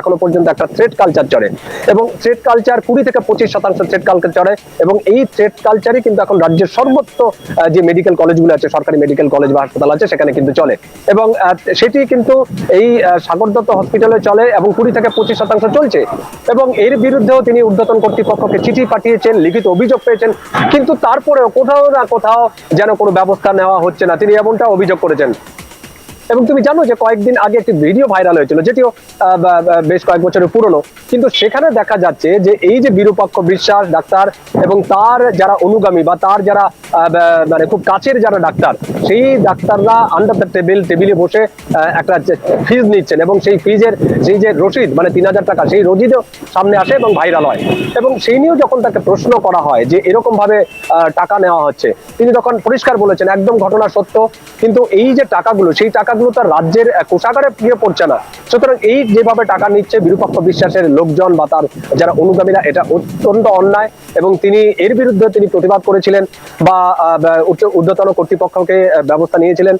এখনও পর্যন্ত একটা থ্রেড কালচার চলে এবং থ্রেড কালচার কুড়ি থেকে পঁচিশ শতাংশ থ্রেড কালচার চলে এবং এই থ্রেড কালচারই কিন্তু এখন রাজ্যের সর্বত্র যে মেডিকেল কলেজগুলো আছে, সরকারি মেডিকেল কলেজ বা হাসপাতাল আছে, সেখানে কিন্তু চলে। এবং সেটি কিন্তু এই সাগর দত্ত হসপিটালে চলে এবং কুড়ি থেকে পঁচিশ শতাংশ চলছে। এবং এর বিরুদ্ধেও তিনি ঊর্ধ্বতন কর্তৃপক্ষকে চিঠি পাঠিয়েছেন, লিখিত অভিযোগ পেয়েছেন, কিন্তু তারপরেও কোথাও না কোথাও যেন কোনো ব্যবস্থা নেওয়া হচ্ছে না। তিনি এমনটা অভিযোগ করেছেন। এবং তুমি জানো যে কয়েকদিন আগে একটি ভিডিও ভাইরাল হয়েছিল, যেটিও বেশ কয়েক বছরের পুরনো। কিন্তু সেখানে দেখা যাচ্ছে যে এই যে বিরূপাক্ষ বিশ্বাস ডাক্তার এবং তার যারা অনুগামী বা তার যারা মানে খুব কাছের যারা ডাক্তার, সেই ডাক্তাররা আন্ডার দ্য টেবিল টেবিলে বসে একটা ফিজ নিচ্ছেন এবং সেই ফিজের সেই যে রসিদ মানে তিন হাজার টাকা, সেই রসিদও সামনে আসে এবং ভাইরাল হয়। এবং সেই নিয়েও যখন তাকে প্রশ্ন করা হয় যে এরকম ভাবে টাকা নেওয়া হচ্ছে, তিনি তখন পরিষ্কার বলেছেন, একদম ঘটনা সত্য, কিন্তু এই যে টাকাগুলো, সেই টাকাগুলো তার রাজ্যের কোষাগারে গিয়ে পড়ছে না। সুতরাং এই যেভাবে টাকা নিচ্ছে বিরূপাক্ষ বিশ্বাসের লোকজন বা তার যারা অনুগামীরা, এটা অত্যন্ত অন্যায় এবং তিনি এর বিরুদ্ধে তিনি প্রতিবাদ করেছিলেন বা উচ্চ- ঊর্ধ্বতন কর্তৃপক্ষকে ব্যবস্থা নিয়েছিলেন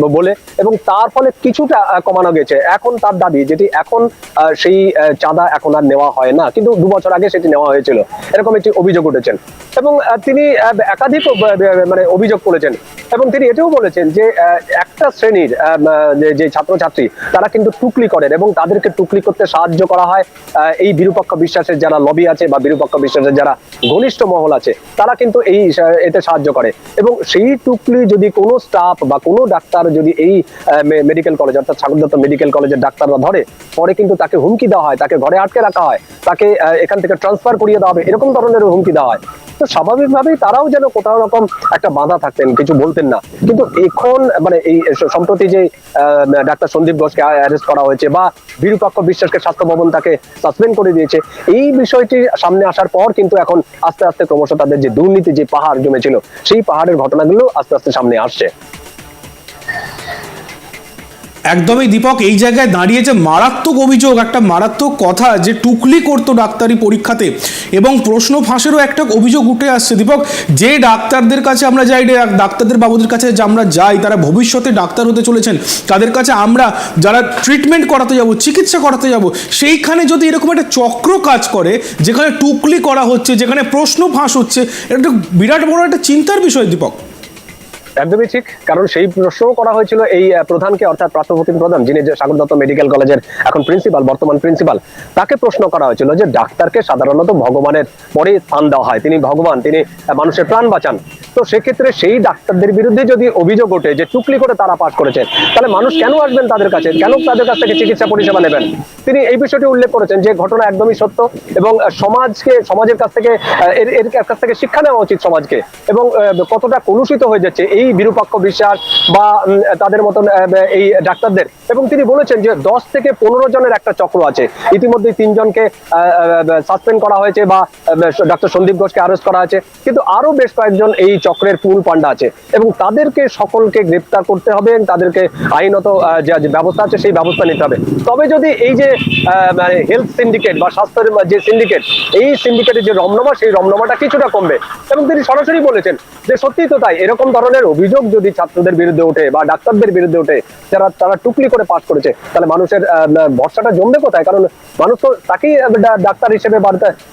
বলে এবং তার ফলে কিছুটা কমানো গেছে। এখন তার দাবি যেটি এখন সেই চাঁদা এখন আর নেওয়া হয় না, কিন্তু দু বছর আগে সেটি নেওয়া হয়েছিল। এরকম একটি অভিযোগ উঠেছেন। এবং তিনি একাধিক মানে অভিযোগ করেছেন। এবং তিনি এটাও বলেছেন যে একটা শ্রেণির যে- ছাত্রছাত্রী, তারা কিন্তু টুকলি করেন এবং তাদেরকে টুকলি করতে সাহায্য করা হয়। এই বিরূপক্ষ বিশ্বাসের যারা লবি আছে বা বিরূপক্ষ বিশ্বাসের যারা ঘনিষ্ঠ মহল আছে, তারা কিন্তু এই এতে সাহায্য করে। এবং সেই টুকলি যদি কোনো স্টাফ বা কোনো ডাক্তার যদি এই মেডিকেল কলেজ অর্থাৎ সাগরদত্ত মেডিকেল কলেজের ডাক্তাররা ধরে, পরে কিন্তু তাকে হুমকি দেওয়া হয়, তাকে ঘরে আটকে রাখা হয়, তাকে এখান থেকে ট্রান্সফার করিয়ে দেওয়া হবে, এরকম ধরনের হুমকি দেওয়া হয়। তো স্বাভাবিকভাবেই তারাও যেন কোথাও রকম একটা বাধা থাকতেন, কিছু বলতেন না। কিন্তু এখন মানে এই সম্প্রতি যে ডাক্তার সন্দীপ ঘোষকে অ্যারেস্ট করা হয়েছে বা বিরূপাক্ষ বিশ্বাসকে স্বাস্থ্য ভবন তাকে সাসপেন্ড করে দিয়েছে, এই বিষয়টি সামনে আসার পর কিন্তু এখন আস্তে আস্তে ক্রমশ তাদের যে দুর্নীতি যে পাহাড় জমেছিল, সেই পাহাড়ের ঘটনাগুলো আস্তে আস্তে সামনে আসছে। একদমই দীপক, এই জায়গায় দাঁড়িয়ে যে মারাত্মক অভিযোগ, একটা মারাত্মক কথা যে টুকলি করতো ডাক্তারি পরীক্ষাতে এবং প্রশ্ন ফাঁসেরও একটা অভিযোগ উঠে আসছে। দীপক, যে ডাক্তারদের কাছে আমরা যাই ডাক্তারদের বাবুদের কাছে যে আমরা যাই, তারা ভবিষ্যতে ডাক্তার হতে চলেছেন, তাদের কাছে আমরা যারা ট্রিটমেন্ট করাতে যাব, চিকিৎসা করাতে যাব, সেইখানে যদি এরকম একটা চক্র কাজ করে, যেখানে টুকলি করা হচ্ছে, যেখানে প্রশ্ন ফাঁস হচ্ছে, এটা বিরাট বড় একটা চিন্তার বিষয় দীপক। একদমই ঠিক। কারণ সেই প্রশ্নও করা হয়েছিল এই প্রধানকে, অর্থাৎ প্রাথমিক প্রধান, যিনি যে সাগর দত্ত মেডিকেল কলেজের এখন প্রিন্সিপাল, বর্তমান প্রিন্সিপাল, তাকে প্রশ্ন করা হয়েছিল যে ডাক্তারকে সাধারণত ভগবানের পরে স্থান দেওয়া হয়। তিনি ভগবান, তিনি মানুষের প্রাণ বাঁচান। তো সেক্ষেত্রে সেই ডাক্তারদের বিরুদ্ধে যদি অভিযোগ ওঠে যে চুকলি করে তারা পাশ করেছে, তাহলে মানুষ কেন আসবেন তাদের কাছে? কেন তাদের কাছ থেকে চিকিৎসা পরিষেবা নেবেন? তিনি এই বিষয়টি উল্লেখ করেছেন যে ঘটনা একদমই সত্য এবং সমাজকে, সমাজের কাছ থেকে এর কাছ থেকে শিক্ষা নেওয়া উচিত সমাজকে এবং কতটা কলুষিত হয়ে যাচ্ছে, এই বিরূপাক্ষ বিশ্বাস বা তাদের মতন এই ডাক্তারদের। এবং তিনি বলেছেন যে দশ থেকে পনেরো জনের একটা চক্র আছে। ইতিমধ্যে তিনজনকে সাসপেন্ড করা হয়েছে বা ডক্টর সন্দীপ ঘোষকে অ্যারেস্ট করা হয়েছে কিন্তু আরও বেশ কয়েকজন এই চক্রের পুল পান্ডা আছে। এবং তাদেরকে সকলকে গ্রেপ্তার করতে হবে তাদেরকে আইনত যে ব্যবস্থা আছে সেই ব্যবস্থা নিতে হবে। তবে যদি এই যে আহ, মানে হেলথ সিন্ডিকেট বা স্বাস্থ্যের যে সিন্ডিকেট এই সিন্ডিকেটের যে রমনমা সেই রমনমাটা কিছুটা কমবে। এবং তিনি সরাসরি বলেছেন যে সত্যি তো তাই এরকম ধরনের অভিযোগ যদি ছাত্রদের বিরুদ্ধে ওঠে বা ডাক্তারদের বিরুদ্ধে ওঠে, যারা, তারা টুকলি করে পাস করেছে, তাহলে মানুষের ভরসাটা জমবে কোথায়? কারণ মানুষ তো তাকেই ডাক্তার হিসেবে বা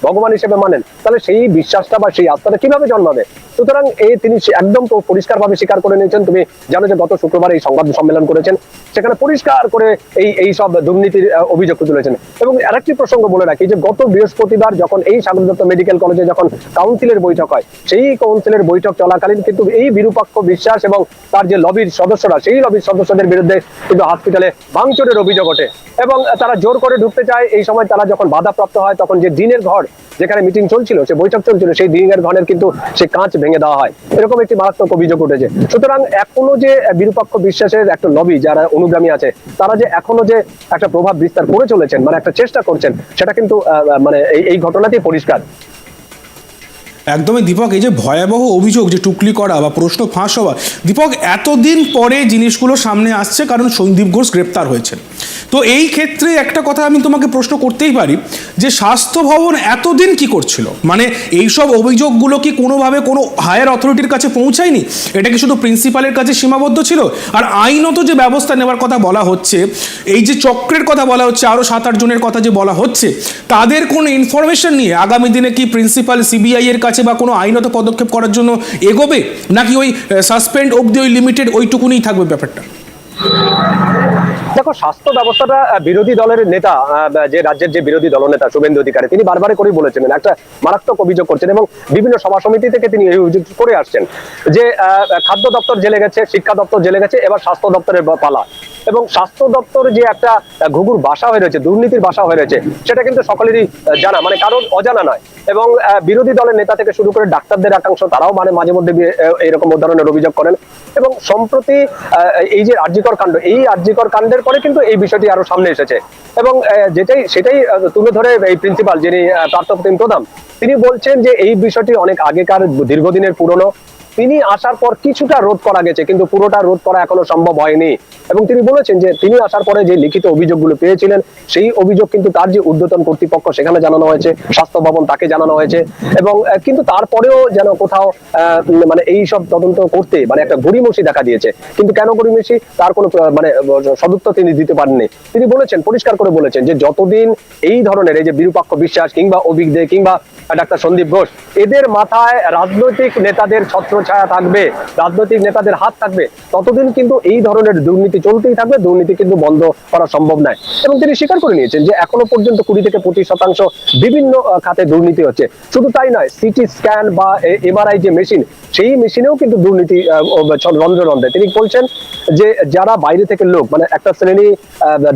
ভগবান হিসেবে মানেন। তাহলে সেই বিশ্বাসটা বা সেই আস্থাটা কীভাবে জন্মাবে? সুতরাং এই তিনি একদম তো পরিষ্কারভাবে স্বীকার করে নিয়েছেন। তুমি জানো যে গত শুক্রবার এই সংবাদ সম্মেলন করেছেন। সেখানে পরিষ্কার করে এই এই সব দুর্নীতির অভিযোগ তুলেছেন। এবং আরেকটি প্রসঙ্গ বলে রাখি যে গত বৃহস্পতিবার যখন এই সাগর দত্ত মেডিকেল কলেজে যখন কাউন্সিলের বৈঠক হয়, সেই কাউন্সিলের বৈঠক চলাকালীন কিন্তু এই বিরূপাক্ষ বিশ্বাস এবং তার যে লবির সদস্যরা, সেই লবির সদস্যদের বিরুদ্ধে কিন্তু হসপিটালে ভাঙচুরের অভিযোগ ওঠে। এবং তারা জোর করে ঢুকতে চায়, এই সময় তারা যখন বাধাপ্রাপ্ত হয়, তখন যে দিনের ঘর যেখানে মিটিং চলছিল সে বৈঠক চলছিল, সেই দিনের ঘরের কিন্তু সে কাঁচ ভেঙে দেওয়া হয়। এরকম একটি মারাত্মক অভিযোগ উঠেছে। সুতরাং এখনও যে বিরূপাক্ষ বিশ্বাসের একটা লবি যারা অনুগামী আছে, তারা যে এখনও যে একটা প্রভাব বিস্তার করে চলেছেন মানে একটা চেষ্টা করছেন, সেটা কিন্তু মানে এই ঘটনাতেই পরিষ্কার। একদমই দীপক, এই যে ভয়াবহ অভিযোগ যে টুকলি করা বা প্রশ্ন ফাঁস হওয়া, দীপক, এতদিন পরে জিনিসগুলো সামনে আসছে কারণ সন্দীপ ঘোষ গ্রেপ্তার হয়েছেন। তো এই ক্ষেত্রে একটা কথা আমি তোমাকে প্রশ্ন করতেই পারি যে স্বাস্থ্য ভবন এতদিন কি করছিল? মানে এইসব অভিযোগগুলো কি কোনোভাবে কোনো হায়ার অথরিটির কাছে পৌঁছায়নি? এটা কি শুধু প্রিন্সিপালের কাছে সীমাবদ্ধ ছিল? আর আইনত যে ব্যবস্থা নেওয়ার কথা বলা হচ্ছে, এই যে চক্রের কথা বলা হচ্ছে আরও সাত আট জনের কথা যে বলা হচ্ছে, তাদের কোনো ইনফরমেশন নিয়ে আগামী দিনে কি প্রিন্সিপাল সিবিআই এর কাছে বা কোনো আইনত পদক্ষেপ করার জন্য এগোবে? নাকি ওই সাসপেন্ড অবধি ওই লিমিটেড ওইটুকুনিই থাকবে ব্যাপারটা? দেখো, স্বাস্থ্য ব্যবস্থাটা বিরোধী দলের নেতা যে রাজ্যের যে বিরোধী দলনেতা শুভেন্দু অধিকারী, তিনি বারবার করেই বলেছেন, একটা মারাত্মক অভিযোগ করছেন এবং বিভিন্ন সভা সমিতি থেকে তিনি এই অভিযোগ করে আসছেন যে খাদ্য দপ্তর জেলে গেছে, শিক্ষা দপ্তর জেলে গেছে, এবার স্বাস্থ্য দপ্তরের পালা। এবং স্বাস্থ্য দপ্তর যে একটা ঘুঘুর বাসা হয়ে রয়েছে দুর্নীতির বাসা হয়ে রয়েছে সেটা কিন্তু সকলেরই জানা মানে কারণ অজানা নয়। এবং বিরোধী দলের নেতা থেকে শুরু করে ডাক্তারদের একাংশ তারাও মানে মাঝে মধ্যে এরকম ধরনের অভিযোগ করেন। এবং সম্প্রতি এই যে আর্যিকর কাণ্ড এই আর্যিকর কাণ্ডের পরে কিন্তু এই বিষয়টি আরও সামনে এসেছে। এবং যেটাই সেটাই তুলে ধরে এই প্রিন্সিপাল যিনি আহ, প্রধান তিনি বলছেন যে এই বিষয়টি অনেক আগেকার দীর্ঘদিনের পুরনো। তিনি আসার পর কিছুটা রোধ করা গেছে, কিন্তু পুরোটা রোধ করা এখনও সম্ভব হয়নি। এবং তিনি বলেছেন যে, তিনি আসার পরে যে লিখিত অভিযোগগুলো পেয়েছিলেন, সেই অভিযোগ কিন্তু তার যে ঊর্ধ্বতন কর্তৃপক্ষ, সেখানে জানানো হয়েছে, স্বাস্থ্য ভবন তাকে জানানো হয়েছে। এবং কিন্তু তারপরেও যেন কোথাও মানে এই সব তদন্ত করতে মানে একটা গড়িমসি দেখা দিয়েছে। কিন্তু কেন গড়িমসি? তার কোনো মানে সদুত্তর তিনি দিতে পারেননি। তিনি বলেছেন, পরিষ্কার করে বলেছেন যে, যতদিন এই ধরনের, এই যে বিরূপাক্ষ বিশ্বাস কিংবা অভিক দে কিংবা ডাক্তার সন্দীপ ঘোষ, এদের মাথায় রাজনৈতিক নেতাদের ছত্রছায়া থাকবে, রাজনৈতিক নেতাদের হাত থাকবে, ততদিন কিন্তু এই ধরনের দুর্নীতি চলতেই থাকবে, দুর্নীতি কিন্তু বন্ধ করা সম্ভব নয়। এবং তিনি স্বীকার করে নিয়েছেন যে এখনও পর্যন্ত কুড়ি থেকে পঁচিশ শতাংশ বিভিন্ন খাতে দুর্নীতি হচ্ছে। শুধু তাই নয়, সিটি স্ক্যান বা এমআরআই যে মেশিন, সেই মেশিনেও কিন্তু দুর্নীতি রন্ধ্রে রন্ধ্রে। তিনি বলছেন যে যারা বাইরে থেকে লোক মানে একটা শ্রেণি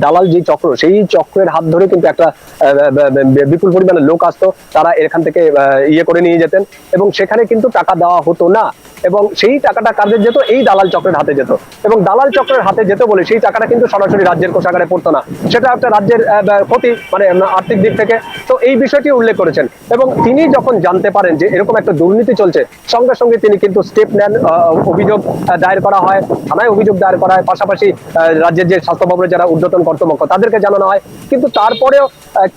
দালাল যে চক্র, সেই চক্রের হাত ধরে কিন্তু একটা বিপুল পরিমাণে লোক আসতো, তারা এখান থেকে ইয়ে করে নিয়ে যেতেন। এবং সেখানে কিন্তু টাকা দেওয়া হতো না। এবং সেই টাকাটা কাদের যেত? এই দালাল চক্রের হাতে যেত। এবং দালাল চক্রের হাতে যেত বলে সেই টাকাটা কিন্তু সরাসরি রাজ্যের কোষাগারে পড়তো না। সেটা একটা রাজ্যের ক্ষতি মানে আর্থিক দিক থেকে। তো এই বিষয়টি উল্লেখ করেছেন। এবং তিনি যখন জানতে পারেন যে এরকম একটা দুর্নীতি চলছে, সঙ্গে সঙ্গে তিনি কিন্তু স্টেপ নেন অভিযোগ দায়ের করা হয়, থানায় অভিযোগ দায়ের করা হয়। পাশাপাশি রাজ্যের যে স্বাস্থ্য ভবনের যারা ঊর্ধ্বতন কর্তৃপক্ষ, তাদেরকে জানানো হয়। কিন্তু তারপরেও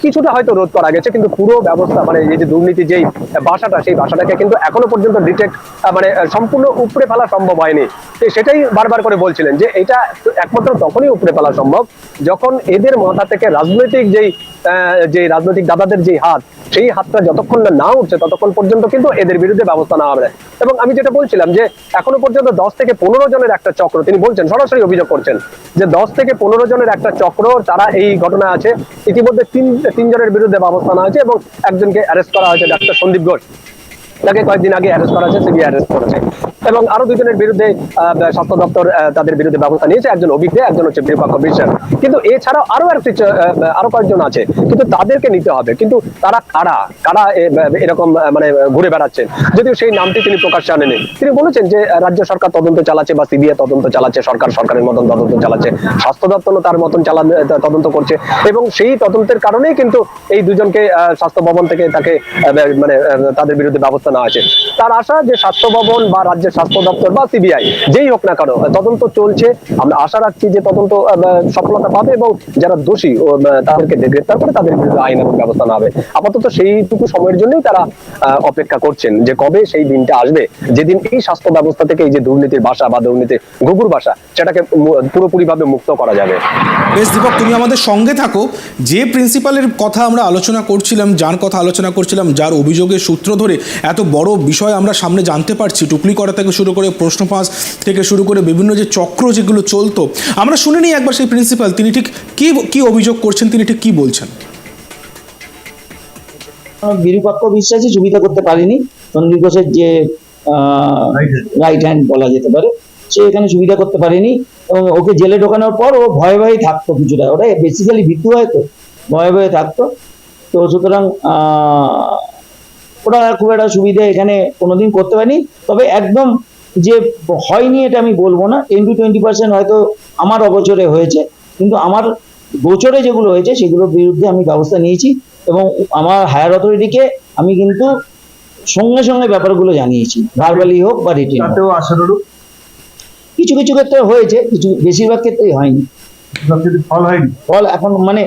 কিছুটা হয়তো রোধ করা গেছে। কিন্তু পুরো ব্যবস্থা মানে এই যে দুর্নীতি যেই ভাষাটা, সেই ভাষাটাকে কিন্তু এখনও পর্যন্ত ডিটেক্ট মানে আহ, সম্পূর্ণ উপড়ে ফেলা সম্ভব হয়নি। সেটাই বারবার করে বলছিলেন যে এটা একমাত্র তখনই উপড়ে ফেলা সম্ভব যখন এদের মাথা থেকে রাজনৈতিক যেই যে রাজনৈতিক দাদাদের যে হাত সেই হাতটা যতক্ষণ না না উঠছে ততক্ষণ পর্যন্ত কিন্তু এদের বিরুদ্ধে ব্যবস্থা নেওয়া হবে এবং আমি যেটা বলছিলাম যে এখনও পর্যন্ত দশ থেকে পনেরো জনের একটা চক্র তিনি বলছেন সরাসরি অভিযোগ করছেন যে দশ থেকে পনেরো জনের একটা চক্র তারা এই ঘটনা আছে। ইতিমধ্যে তিন তিনজনের বিরুদ্ধে ব্যবস্থা নেওয়া হয়েছে এবং একজনকে অ্যারেস্ট করা হয়েছে ডাক্তার সন্দীপ ঘোষ। তাকে কয়েকদিন আগে অ্যারেস্ট করা হয়েছে সিবিআই অ্যারেস্ট করেছে। এবং আরও দুজনের বিরুদ্ধে স্বাস্থ্য দপ্তর তাদের বিরুদ্ধে ব্যবস্থা নিয়েছে। একজন অভিজ্ঞ, একজন হচ্ছে বিরূপাক্ষ বিশ্বাস। কিন্তু এছাড়াও আরও একটি আরও কয়েকজন আছে। কিন্তু তাদেরকে নিতে হবে। কিন্তু তারা কারা? কারা এরকম মানে ঘুরে বেড়াচ্ছেন যদিও সেই নামটি তিনি প্রকাশ্যে আনেনি তিনি বলেছেন যে রাজ্য সরকার তদন্ত চালাচ্ছে বা সিবিআই তদন্ত চালাচ্ছে, সরকার সরকারের মতন তদন্ত চালাচ্ছে, স্বাস্থ্য দপ্তরও তার মতন চালান তদন্ত করছে এবং সেই তদন্তের কারণেই কিন্তু এই দুজনকে স্বাস্থ্য ভবন থেকে তাকে মানে তাদের বিরুদ্ধে ব্যবস্থা নেওয়া আছে তার আশা যে স্বাস্থ্য ভবন বা রাজ্যের স্বাস্থ্য দপ্তর বা সিবিআই, যেই হোক না কেন, তদন্ত চলছে। আমরা আশা রাখছি যে তদন্ত সফলতা পাবে এবং যারা দোষী তাদেরকে গ্রেপ্তার করে তাদের বিরুদ্ধে আইন এবং ব্যবস্থা হবে। আপাতত সেইটুকু সময়ের জন্যই তারা অপেক্ষা করছেন যে কবে সেই দিনটা আসবে। যেদিন এই স্বাস্থ্য ব্যবস্থা থেকে এই যে দুর্নীতির বাসা বা দুর্নীতির গুগুর বাসা, সেটাকে পুরোপুরি ভাবে মুক্ত করা যাবে। বেশ দীপক, তুমি আমাদের সঙ্গে থাকো। যে প্রিন্সিপালের কথা আমরা আলোচনা করছিলাম, যার কথা আলোচনা করছিলাম, যার অভিযোগের সূত্র ধরে এত বড় বিষয় আমরা সামনে জানতে পারছি, টুকলি করা থেকে শুরু করে প্রশ্ন পাস থেকে শুরু করে বিভিন্ন যে চক্র যেগুলো চলতো আমরা শুনে নিই একবার সেই প্রিন্সিপাল তিনি ঠিক কি কি অভিযোগ করছেন তিনি ঠিক কি বলছেন? বিরূপাক্ষ বিশ্বাসী সুবিধা করতে পারেনি। সন্দীপ ঘোষের যে রাইট হ্যান্ড বলা যেতে পারে সে এখানে সুবিধা করতে পারেনি। এবং ওকে জেলে ঢোকানোর পর ও ভয়ে ভয়ে থাকতো কিছুটা। ওটা বেসিক্যালি ভীতু হয় তো ভয়ে ভয়ে থাকতো। তো সুতরাং ওরা খুব একটা সুবিধা এখানে কোনোদিন করতে পারিনি। তবে একদম যে হয়নি এটা আমি বলব না টেন টু টোয়েন্টি পার্সেন্ট হয়তো আমার অগোচরে হয়েছে কিন্তু আমার গোচরে যেগুলো হয়েছে সেগুলোর বিরুদ্ধে আমি ব্যবস্থা নিয়েছি এবং আমার হায়ার অথরিটিকে আমি কিন্তু সঙ্গে সঙ্গে ব্যাপারগুলো জানিয়েছি ভার্বালি হোক বা রিটেন কিছু কিছু ক্ষেত্রে হয়েছে কিছু বেশিরভাগ ক্ষেত্রেই হয়নি। ফল হয়নি? ফল এখন মানে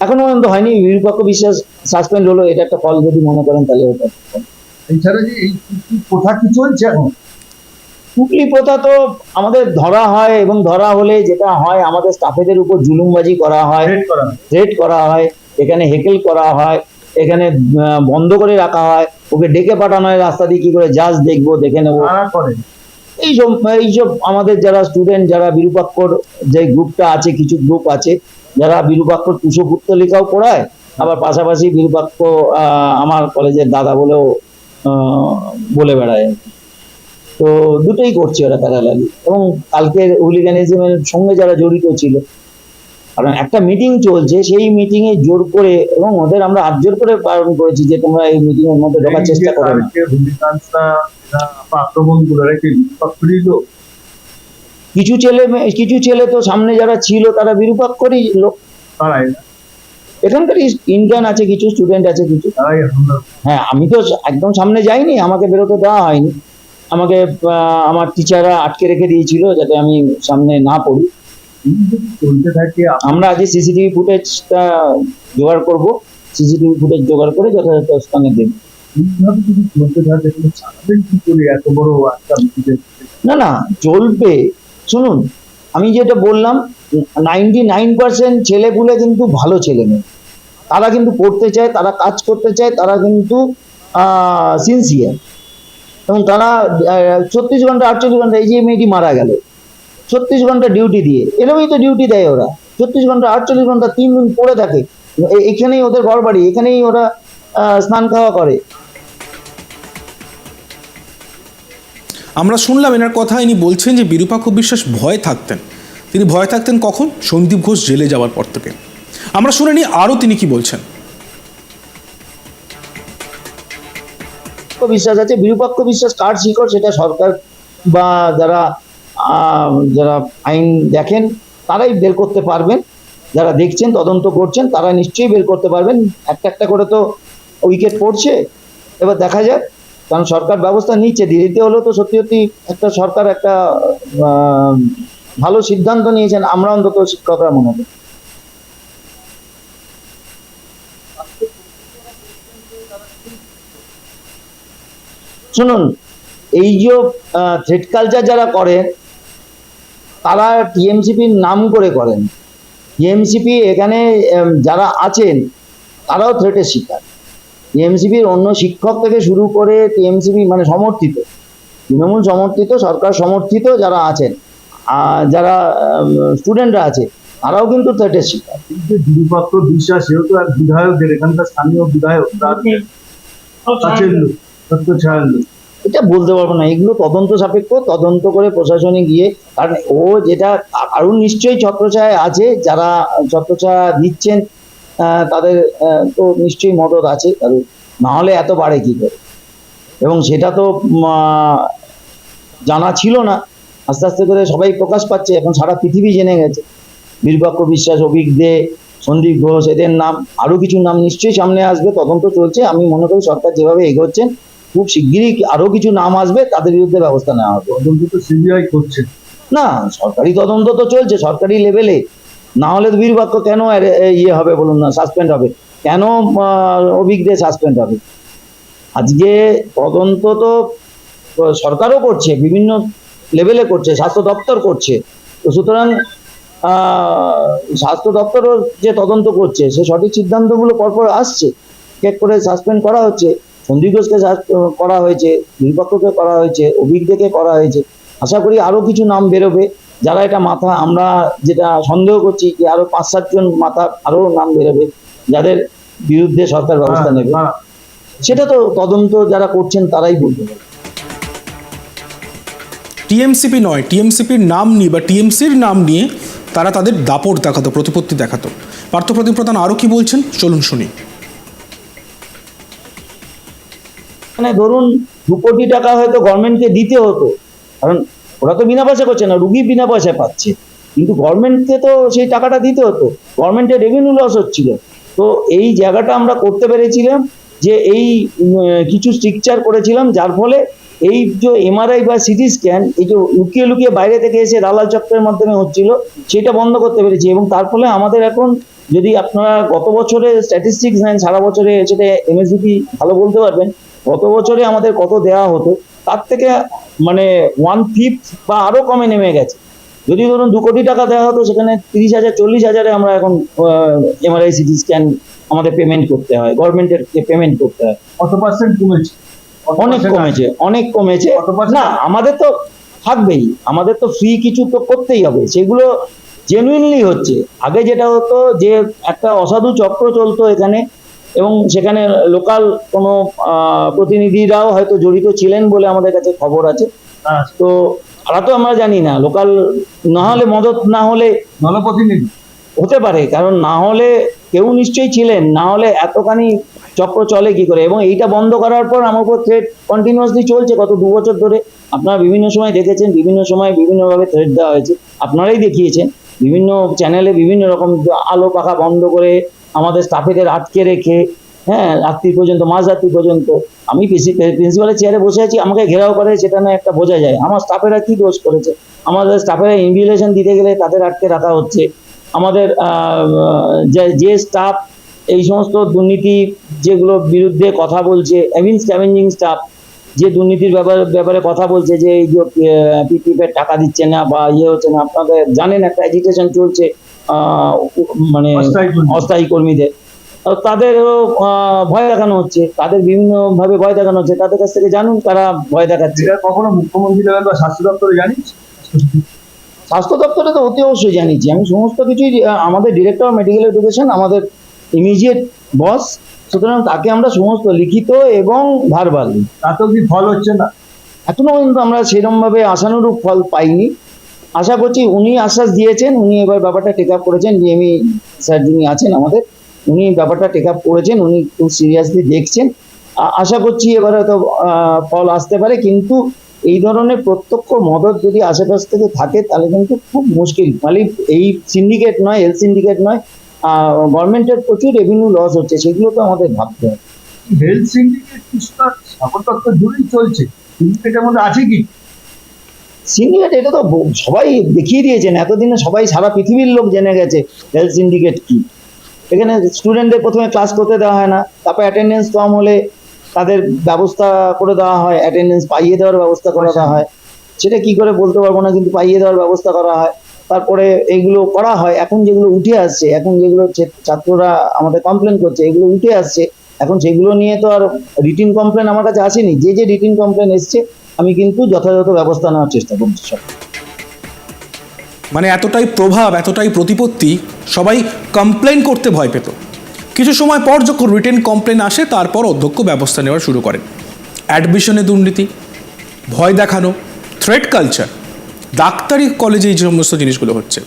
এখনও পর্যন্ত হয়নি বিরূপাক্ষ বিশ্বাস সাসপেন্ড হলো এটা একটা ফল যদি মনে করেন তাহলে ওটা এছাড়া যে এই কি কি চলছে এখন? টুকলি প্রথা তো আমাদের ধরা হয় এবং ধরা হলে যেটা হয় আমাদের স্টাফেদের উপর জুলুমবাজি করা হয় রেড করা হয়। এখানে হেকেল করা হয় এখানে বন্ধ করে রাখা হয় ওকে ডেকে পাঠানো হয় রাস্তা দিয়ে কি করে জাজ দেখব দেখে নেব। এইসব এইসব আমাদের যারা স্টুডেন্ট যারা বিরূপাক্ষর যে গ্রুপটা আছে কিছু গ্রুপ আছে যারা বিরূপাক্ষর কুশপুত্র লেখাও পড়ায় আবার পাশাপাশি বিরূপাক্ষ আমার কলেজের দাদা বলেও বলে বেড়ায় তো দুটোই করছে ওরা প্যারালালি। এবং কালকে হুলিগানিজমের সঙ্গে যারা জড়িত ছিল কারণ একটা মিটিং চলছে সেই মিটিং এ জোর করে এবং ওদের আমরা হাত জোর করে বারণ করেছি যে তোমরা এই মিটিং এর মধ্যে ঢোকার চেষ্টা করো না। আক্রমণগুলো কিছু ছেলে কিছু ছেলে তো সামনে যারা ছিল তারা বিরূপাক বিরূপাক্ষরই লোক। এখানকার ইন্টার্ন আছে কিছু স্টুডেন্ট আছে কিছু। হ্যাঁ আমি তো একদম সামনে যাইনি আমাকে বেরোতে দেওয়া হয়নি। আমাকে আমার টিচাররা আটকে রেখে দিয়েছিল যাতে আমি সামনে না পড়ি। আমরা আজ সিসিটিভি ফুটেজটা জোগাড় করব। সিসিটিভি ফুটেজ জোগাড় করে যথাযথ স্থানে দেব। না না চলবে। শুনুন, আমি যেটা বললাম নাইনটি নাইন পার্সেন্ট ছেলেপুলে কিন্তু ভালো ছেলে মেয়ে তারা কিন্তু পড়তে চায়, তারা কাজ করতে চায়, তারা কিন্তু সিনসিয়ার এবং তারা ছত্রিশ ঘণ্টা, আটচল্লিশ ঘণ্টা, এই যে মেয়েটি মারা গেল, ছত্রিশ ঘণ্টা ডিউটি দিয়ে এরকমই তো ডিউটি দেয় ওরা। ছত্রিশ ঘণ্টা, আটচল্লিশ ঘণ্টা, তিন দিন পড়ে থাকে। এখানেই ওদের ঘর বাড়ি এখানেই ওরা স্নান খাওয়া করে। আমরা শুনলাম এনার কথা, ইনি বলছেন যে বিরূপাক্ষ বিশ্বাস ভয় থাকতেন। তিনি ভয় থাকতেন কখন? সন্দীপ ঘোষ জেলে যাওয়ার পর থেকে। আমরা শুনে নিই আরও তিনি কি বলছেন। বিশ্বাস আছে। বিরূপাক্ষ বিশ্বাস কার শিকড় সেটা সরকার বা যারা যারা আইন দেখেন, তারাই বের করতে পারবেন। যারা দেখছেন, তদন্ত করছেন, তারা নিশ্চয়ই বের করতে পারবেন। একটা একটা করে তো উইকেট পড়ছে। এবার দেখা যাক কারণ সরকার ব্যবস্থা নিচ্ছে ধীরে হলেও তো সত্যি সত্যি একটা সরকার একটা ভালো সিদ্ধান্ত নিয়েছেন, আমরা অন্তত শিক্ষকরা মনে করি। শুনুন, এই যে থ্রেড কালচার যারা করে, তারা টিএমসিপির নাম করে করেন। টিএমসিপি এখানে যারা আছেন, তারাও থ্রেটের শিকার। টিএমসিপির অন্য শিক্ষক থেকে শুরু করে টিএমসিপি মানে সমর্থিত তৃণমূল সমর্থিত সরকার সমর্থিত যারা আছেন যারা স্টুডেন্টরা আছে তারাও কিন্তু থ্রেটের শিকার। এই বিশ্বাস সেও তো এক বিধায়কের এখানকার স্থানীয় বিধায়ক এটা বলতে পারব না এগুলো তদন্ত সাপেক্ষ তদন্ত করে প্রশাসনে গিয়ে কারণ ও যেটা আরও নিশ্চয়ই ছত্রছায় আছে যারা ছত্রছায়া দিচ্ছেন তাদের তো নিশ্চয়ই মদত আছে কারণ না হলে এত বাড়ে কি করে? এবং সেটা তো জানা ছিল না। আস্তে আস্তে করে সবাই প্রকাশ পাচ্ছে এখন সারা পৃথিবী জেনে গেছে। বীরপক্ষ বিশ্বাস অভিক দে সন্দীপ ঘোষ এদের নাম আরও কিছু নাম নিশ্চয়ই সামনে আসবে তদন্ত চলছে। আমি মনে করি সরকার যেভাবে এগোচ্ছেন খুব শিগগিরই আরও কিছু নাম আসবে তাদের বিরুদ্ধে ব্যবস্থা নেওয়া হবে। তদন্ত তো সিবিআই করছে। না সরকারি তদন্ত তো চলছে সরকারি লেভেলে। না হলে তো বীরবাক্য কেন ইয়ে হবে বলুন না সাসপেন্ড হবে? কেন অভিজ্ঞ সাসপেন্ড হবে? আজকে তদন্ত তো সরকারও করছে, বিভিন্ন লেভেলে করছে, স্বাস্থ্য দপ্তর করছে। তো সুতরাং স্বাস্থ্য দপ্তরও যে তদন্ত করছে, সে সঠিক সিদ্ধান্তগুলো পরপর আসছে। চেক করে সাসপেন্ড করা হচ্ছে। সন্দীপ ঘোষকে করা হয়েছে নিরপেক্ষকে করা হয়েছে, অভিজ্ঞকে করা হয়েছে। আশা করি আরও কিছু নাম বেরোবে। যারা এটা মাথা আমরা যেটা সন্দেহ করছি যে আরও পাঁচ সাতজন মাথা আরও নাম বেরোবে যাদের বিরুদ্ধে সরকার ব্যবস্থা নেবে। হ্যাঁ, সেটা তো তদন্ত যারা করছেন তারাই বলতে পারে টিএমসিপি নয় টিএমসিপির নাম নিয়ে বা টিএমসির নাম নিয়ে তারা তাদের দাপট দেখাতো প্রতিপত্তি দেখাতো। পার্থপ্রতিম প্রধান আরও কি বলছেন? চলুন শুনি। মানে ধরুন দু কোটি টাকা হয়তো গভর্নমেন্টকে দিতে হতো। কারণ ওরা তো বিনা পয়সা করছে না, রুগী বিনা পয়সায় পাচ্ছে। কিন্তু গভর্নমেন্টকে তো সেই টাকাটা দিতে হতো। গভর্নমেন্টের রেভিনিউ লস হচ্ছিল। তো এই জায়গাটা আমরা করতে পেরেছিলাম যে এই কিছু স্ট্রিকচার করেছিলাম, যার ফলে এই যে এমআরআই বা সিটি স্ক্যান এই যে লুকিয়ে লুকিয়ে বাইরে থেকে এসে দালাল চক্রের মাধ্যমে হচ্ছিল, সেটা বন্ধ করতে পেরেছি এবং তার ফলে আমাদের এখন যদি আপনারা গত বছরে স্ট্যাটিস্টিক্স নেন, সারা বছরে সেটা এমএসডিপি ভালো বলতে পারবেন, গত বছরে আমাদের কত দেওয়া হতো তার থেকে মানে ওয়ান ফিফথ বা আরও কমে নেমে গেছে। যদি ধরুন দু কোটি টাকা দেওয়া হতো সেখানে তিরিশ হাজার চল্লিশ হাজারে আমরা এখন এমআরআই সিটি স্ক্যান আমাদের পেমেন্ট করতে হয় গভর্নমেন্টের পেমেন্ট করতে হয়। কত পার্সেন্ট কমেছে? অনেক কমেছে অনেক কমেছে? না আমাদের তো থাকবেই। আমাদের তো ফ্রি কিছু তো করতেই হবে। সেগুলো জেনুইনলি হচ্ছে। আগে যেটা হতো যে একটা অসাধু চক্র চলতো এখানে। এবং সেখানে লোকাল কোনো প্রতিনিধিরাও হয়তো জড়িত ছিলেন বলে আমাদের কাছে খবর আছে। হ্যাঁ, তো তারা তো আমরা জানি না লোকাল না হলে মদত না হলে জনপ্রতিনিধি। হতে পারে কারণ না হলে কেউ নিশ্চয়ই ছিলেন না হলে এতখানি চক্র চলে কি করে? এবং এইটা বন্ধ করার পর আমার উপর থ্রেড কন্টিনিউয়াসলি চলছে গত দু বছর ধরে। আপনারা বিভিন্ন সময় দেখেছেন বিভিন্ন সময় বিভিন্নভাবে থ্রেড দেওয়া হয়েছে। আপনারাই দেখিয়েছেন বিভিন্ন চ্যানেলে বিভিন্ন রকম আলো পাখা বন্ধ করে আমাদের স্টাফেদের আটকে রেখে হ্যাঁ রাত্রি পর্যন্ত, মাঝ রাত্রি পর্যন্ত আমি প্রিন্সিপালের চেয়ারে বসে আছি, আমাকে ঘেরাও করে, সেটা না একটা বোঝা যায়। আমার স্টাফেরা কি দোষ করেছে? আমাদের স্টাফেরা ইনভিলেশন দিতে গেলে তাদের আটকে রাখা হচ্ছে। আমাদের যে- স্টাফ এই সমস্ত দুর্নীতি যেগুলো বিরুদ্ধে কথা বলছে এভিন স্ক্যাভেঞ্জিং স্টাফ যে দুর্নীতির ব্যাপারে ব্যাপারে কথা বলছে, যে এই যে পিপিএফের টাকা দিচ্ছে না বা ইয়ে হচ্ছে না, আপনাদের জানেন একটা এজিটেশন চলছে। মানে অস্থায়ী কর্মীদের। তাদেরও ভয় দেখানো হচ্ছে। তাদের বিভিন্ন ভাবে ভয় দেখানো হচ্ছে। তাদের কাছ থেকে জানুন তারা ভয় দেখাচ্ছে। কখনো মুখ্যমন্ত্রী লেভেল বা স্বাস্থ্য দপ্তরে জানিস? স্বাস্থ্য দপ্তরে তো অতি অবশ্যই জানিয়েছি। আমি সমস্ত কিছুই আমাদের ডিরেক্টর মেডিকেল এডুকেশন আমাদের ইমিডিয়েট বস সুতরাং তাকে আমরা সমস্ত লিখিত এবং ভার্বাল তাতেও কি ফল হচ্ছে না? এখনও পর্যন্ত আমরা সেরকম ভাবে আশানুরূপ ফল পাইনি। আশা করছি উনি আশ্বাস দিয়েছেন, উনি এবার ব্যাপারটা টেক আপ করেছেন ডিএমই স্যার যিনি আছেন আমাদের, উনি ব্যাপারটা টেক আপ করেছেন, উনি খুব সিরিয়াসলি দেখছেন। আশা করছি এবার হয়তো ফল আসতে পারে, কিন্তু এই ধরনের প্রত্যক্ষ মদত যদি আশেপাশ থেকে থাকে, তাহলে কিন্তু খুব মুশকিল। মানে এই সিন্ডিকেট নয় হেলথ সিন্ডিকেট নয় গভর্নমেন্টের প্রচুর রেভিনিউ লস হচ্ছে, সেগুলো তো আমাদের ভাবতে হবে। হেলথ সিন্ডিকেট কিছুটা সাগর দপ্তর জুড়েই চলছে। সিন্ডিকেটের মধ্যে আছে কি? সিন্ডিকেট এটা তো সবাই দেখিয়ে দিয়েছেন। এতদিনে সবাই সারা পৃথিবীর লোক জেনে গেছে হেলথ সিন্ডিকেট কি। এখানে স্টুডেন্টদের প্রথমে ক্লাস করতে দেওয়া হয় না। তারপর অ্যাটেন্ডেন্স কম হলে তাদের ব্যবস্থা করে দেওয়া হয়। অ্যাটেন্ডেন্স পাইয়ে দেওয়ার ব্যবস্থা করে দেওয়া হয়। সেটা কি করে বলতে পারব না, কিন্তু পাইয়ে দেওয়ার ব্যবস্থা করা হয়। তারপরে এইগুলো করা হয়। এখন যেগুলো উঠে আসছে, এখন যেগুলো ছাত্ররা আমাদের কমপ্লেন করছে, এগুলো উঠে আসছে। এখন সেগুলো নিয়ে তো আর রিটিন কমপ্লেন আমার কাছে আসেনি। যে যে রিটিন কমপ্লেন এসছে আমি কিন্তু যথাযথ ব্যবস্থা নেওয়ার চেষ্টা করছি সব মানে এতটাই প্রভাব, এতটাই প্রতিপত্তি সবাই কমপ্লেন করতে ভয় পেত। কিছু সময় পর যখন রিটেন কমপ্লেন আসে, তারপর অধ্যক্ষ ব্যবস্থা নেওয়া শুরু করেন। অ্যাডমিশনে দুর্নীতি, ভয় দেখানো থ্রেড কালচার ডাক্তারি কলেজে এই সমস্ত জিনিসগুলো হচ্ছে।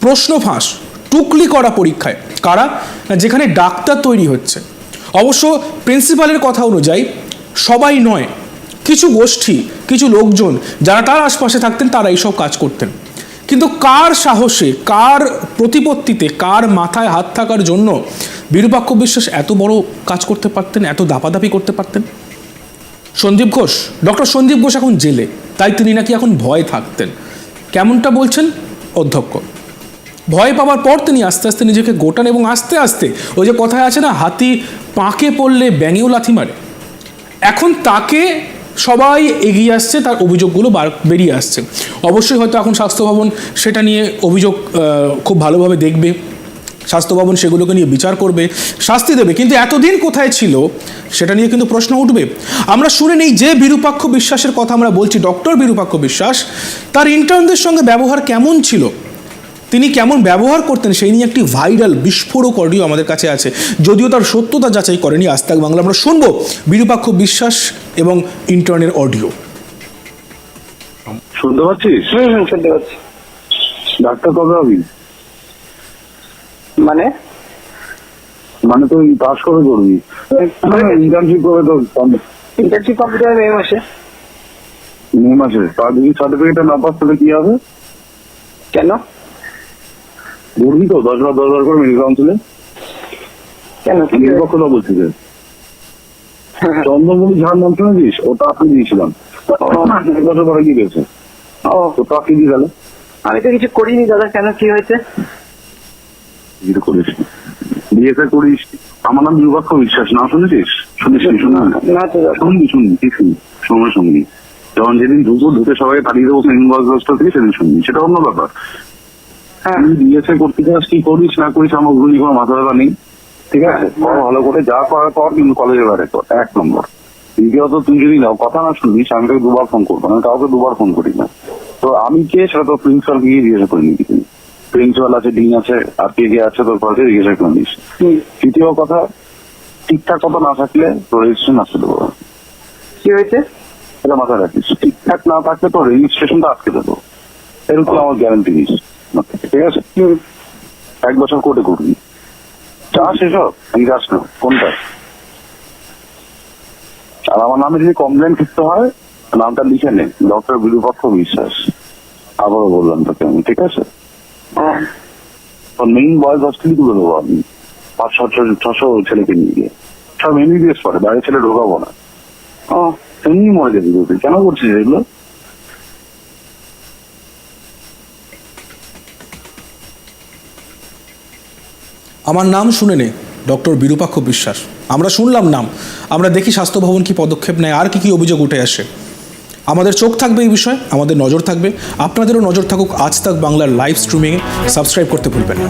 প্রশ্ন ফাঁস, টুকলি করা পরীক্ষায়। কারা? না, যেখানে ডাক্তার তৈরি হচ্ছে। অবশ্য প্রিন্সিপালের কথা অনুযায়ী সবাই নয় কিছু গোষ্ঠী, কিছু লোকজন যারা তার আশপাশে থাকতেন, তারা এইসব কাজ করতেন। কিন্তু কার সাহসে, কার প্রতিপত্তিতে, কার মাথায় হাত থাকার জন্য বিরূপাক্ষ বিশ্বাস এত বড় কাজ করতে পারতেন, এত দাপাদাপি করতে পারতেন? সন্দীপ ঘোষ, ডক্টর সন্দীপ ঘোষ এখন জেলে, তাই তিনি নাকি এখন ভয় থাকতেন। কেমনটা বলছেন? অধ্যক্ষ। ভয় পাওয়ার পর তিনি আস্তে আস্তে নিজেকে গোটান এবং আস্তে আস্তে ওই যে কথায় আছে না, হাতি পাঁকে পড়লে ব্যাঙেও লাথি মারে। এখন তাকে সবাই এগিয়ে আসছে, তার অভিযোগগুলো বার- বেরিয়ে আসছে। অবশ্যই হয়তো এখন স্বাস্থ্য ভবন সেটা নিয়ে অভিযোগ খুব ভালোভাবে দেখবে। স্বাস্থ্য ভবন সেগুলোকে নিয়ে বিচার করবে, শাস্তি দেবে। কিন্তু এতদিন কোথায় ছিল, সেটা নিয়ে কিন্তু প্রশ্ন উঠবে। আমরা শুনে নেই যে বিরূপাক্ষ বিশ্বাসের কথা আমরা বলছি, ডক্টর বিরূপাক্ষ বিশ্বাস, তার ইন্টার্নদের সঙ্গে ব্যবহার কেমন ছিল? তিনি কেমন ব্যবহার করতেন সেই নিয়ে একটি ভাইরাল বিস্ফোরক অডিও আমাদের কাছে আছে। যদিও তার সত্যতা যাচাই করেনি আস্তাক বাংলা আমরা শুনব বিরূপাক্ষ বিশ্বাস এবং ইন্টার্নের অডিও। শুনতে পাচ্ছিস? হুম হুম শুনতে পাচ্ছি। ডাক্তার কবে হবি? মানে? মানে তুই পাস কবে করবি? ইন্টার্নশিপ কবে তো ইন্টার্নশিপ কমপ্লিট হবে এই মাসে। মে মাসে? তার যদি সার্টিফিকেটটা না পাস তাহলে কি হবে? কেন? ঘুরবি তো দশ বার দশ বার করে মেডিকেল কাউন্সিলে? কেন? কি তো বলছি যে। চন্দ্রমণি ঝাড় নাম শুনেছিস? ওটা আপনি দিয়েছিলাম। এক বছর পরে কি ট্রফি দিয়ে গেল আমি তো কিছু করিনি দাদা কেন কি হয়েছে? কিছু করিস বিয়েতে করিস আমার নাম দুর্ভাগ্য বিশ্বাস। না শুনেছিস? শুনবি? শুনবি কি শুনবি সময় শুনবি যখন যেদিন ঢুকবো ঢুকে সবাই তাড়িয়ে দেবো থেকে সেদিন শুনবি। সেটা অন্য ব্যাপার। হ্যাঁ বিএসএ করতে চাস কি করিস না করিস আমার ওগুলো কোনো মাথা ব্যথা নেই। ঠিক আছে? কর ভালো করে যা করার কর কিন্তু কলেজে বেড়ে কর। এক নম্বর। দ্বিতীয়ত তুই যদি নাও কথা না শুনিস আমি তোকে দুবার ফোন করব আমি কাউকে দুবার ফোন করি না। তো আমি কে সেটা তো প্রিন্সিপালকে গিয়ে জিজ্ঞাসা করে নিবি তুই প্রিন্সিপাল আছে ডিন আছে আর কে কে আছে তোর কাছে জিজ্ঞাসা করে নিস। তৃতীয় কথা ঠিকঠাক কথা না থাকলে তোর রেজিস্ট্রেশন আসতে দেবো। না। কি হয়েছে? এটা মাথায় রাখিস। ঠিকঠাক না থাকলে তোর রেজিস্ট্রেশনটা আজকে দেবো। এরকম আমার গ্যারান্টি দিস ঠিক আছে? এক বছর কোর্টে করবি চাস এসব আমি না। কোনটা? আর আমার নামে যদি কমপ্লেন লিখতে হয় নামটা লিখে নে। ডক্টর বিরূপক্ষ বিশ্বাস। আবারও বললাম তোকে আমি ঠিক আছে? মেইন বয়েজ হস্টেলই তুলে দেবো আমি। পাঁচ ছশো ছশো ছেলেকে নিয়ে গিয়ে। সব এমবিবিএস পড়ে বাইরে ছেলে ঢোকাবো না। এমনি মরে যাবি কেন করছিস এগুলো? আমার নাম শুনে নে, ডক্টর বিরূপাক্ষ বিশ্বাস। আমরা শুনলাম নাম। আমরা দেখি স্বাস্থ্য ভবন কি পদক্ষেপ নেয়, আর কি কি অভিযোগ উঠে আসে। আমাদের চোখ থাকবে এই বিষয়ে, আমাদের নজর থাকবে। আপনাদেরও নজর থাকুক, আজ তাক বাংলার লাইভ স্ট্রিমিংয়ে সাবস্ক্রাইব করতে ভুলবেন না।